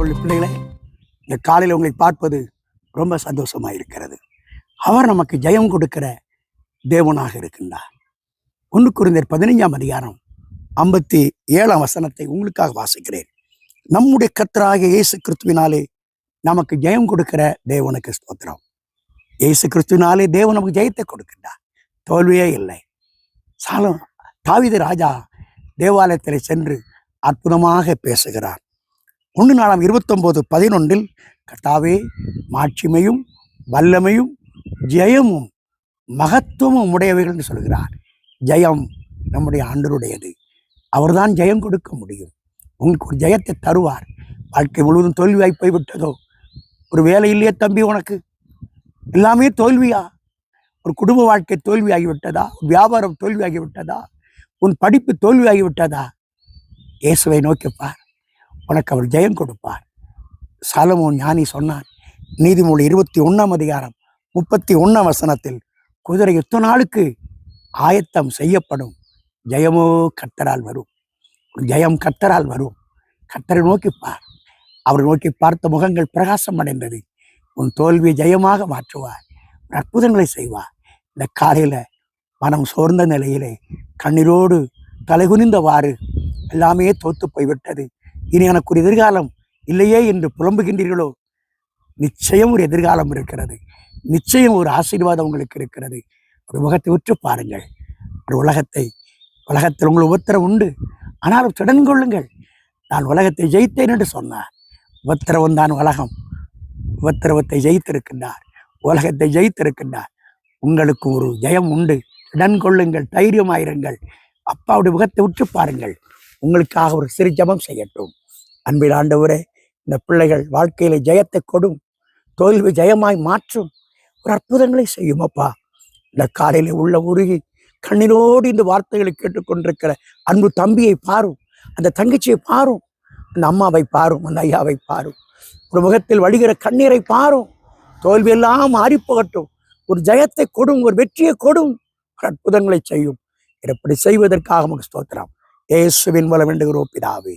இந்த காலையில் உங்களை பார்ப்பது ரொம்ப சந்தோஷமாக இருக்கிறது. அவர் நமக்கு ஜெயம் கொடுக்கிற தேவனாக இருக்கின்றார். ஒன்று குறைந்தர் பதினைஞ்சாம் அதிகாரம் ஐம்பத்தி ஏழாம் வசனத்தை உங்களுக்காக வாசிக்கிறேன். நம்முடைய கத்தராக இயேசு கிறிஸ்துவினாலே நமக்கு ஜெயம் கொடுக்கிற தேவனுக்கு ஸ்தோத்திரம். இயேசு கிறிஸ்துவினாலே தேவன் நமக்கு ஜெயத்தை கொடுக்கின்றார். தோல்வியே இல்லை. சாலம் தாவித ராஜா தேவாலயத்தில் சென்று அற்புதமாக பேசுகிறார். ஒன்று நாளாம் இருபத்தொம்போது பதினொன்றில் கர்த்தாவே மாட்சிமையும் வல்லமையும் ஜெயமும் மகத்துவமும் உடையவைகள் என்று சொல்கிறார். ஜெயம் நம்முடைய ஆண்டருடையது அவர்தான் ஜெயம் கொடுக்க முடியும். உங்களுக்கு ஒரு ஜெயத்தை தருவார். வாழ்க்கை முழுவதும் தோல்வியாய் போய்விட்டதோ? ஒரு வேலை இல்லையே தம்பி உனக்கு? எல்லாமே தோல்வியா? ஒரு குடும்ப வாழ்க்கை தோல்வியாகிவிட்டதா? உன் வியாபாரம் தோல்வியாகிவிட்டதா? உன் படிப்பு தோல்வியாகிவிட்டதா? இயேசுவை நோக்கிப்பார் உனக்கு அவர் ஜெயம் கொடுப்பார். சாலமோன் ஞானி சொன்னான் நீதிமொழி இருபத்தி ஒன்றாம் அதிகாரம் முப்பத்தி ஒன்றாம் வசனத்தில் குதிரை யுத்த நாளுக்கு ஆயத்தம் செய்யப்படும்? ஜெயமோ கத்தரால் வரும். ஜெயம் கத்தரால் வரும். கத்தரை நோக்கிப்பார் அவர் நோக்கி பார்த்த முகங்கள் பிரகாசம் அடைந்தது. உன் தோல்வியை ஜெயமாக மாற்றுவார் அற்புதங்களை செய்வார் இந்த காலையில் மனம் சோர்ந்த நிலையிலே கண்ணீரோடு தலைகுனிந்தவாறு எல்லாமே தோத்து போய்விட்டது. இனி எனக்கு ஒரு எதிர்காலம் இல்லையே என்று புலம்புகின்றீர்களோ? நிச்சயம் ஒரு எதிர்காலம் இருக்கிறது. நிச்சயம் ஒரு ஆசீர்வாதம் உங்களுக்கு இருக்கிறது. ஒரு முகத்தை உற்று பாருங்கள். ஒரு உலகத்தை உலகத்தில் உங்கள் உபத்திரம் உண்டு. ஆனாலும் திடன் கொள்ளுங்கள். நான் உலகத்தை ஜெயித்தேன் என்று சொன்னார். உபத்திரவம் தான் உலகம். உபத்திரவத்தை ஜெயித்திருக்கின்றார். உலகத்தை ஜெயித்திருக்கின்றார். உங்களுக்கு ஒரு ஜெயம் உண்டு. இடன் கொள்ளுங்கள். தைரியமாயிருங்கள். அப்பாவுடைய முகத்தை உற்று பாருங்கள். உங்களுக்காக ஒரு சிறு ஜெபம் செய்யட்டும். அன்பில் ஆண்டவரே இந்த பிள்ளைகள் வாழ்க்கையில ஜெயத்தை கொடும் தோல்வி ஜெயமாய் மாற்றும் ஒரு அற்புதங்களை செய்யும் அப்பா இந்த காலையில உள்ள உருகி கண்ணீரோடு இந்த வார்த்தைகளை கேட்டுக்கொண்டிருக்கிற அன்பு தம்பியை பாரும் அந்த தங்கச்சியை பாரும் அந்த அம்மாவை பாரும் அந்த ஐயாவை பாரும். ஒரு முகத்தில் வழிகிற கண்ணீரை பாரும் தோல்வியெல்லாம் மாறிப்போகட்டும் ஒரு ஜெயத்தை கொடும் ஒரு வெற்றியை கொடும் ஒரு அற்புதங்களை செய்யும். இப்படி செய்வதற்காக நமக்கு ஸ்தோத்திரம். இயேசுவின் மூலம் என்று பிதாவே.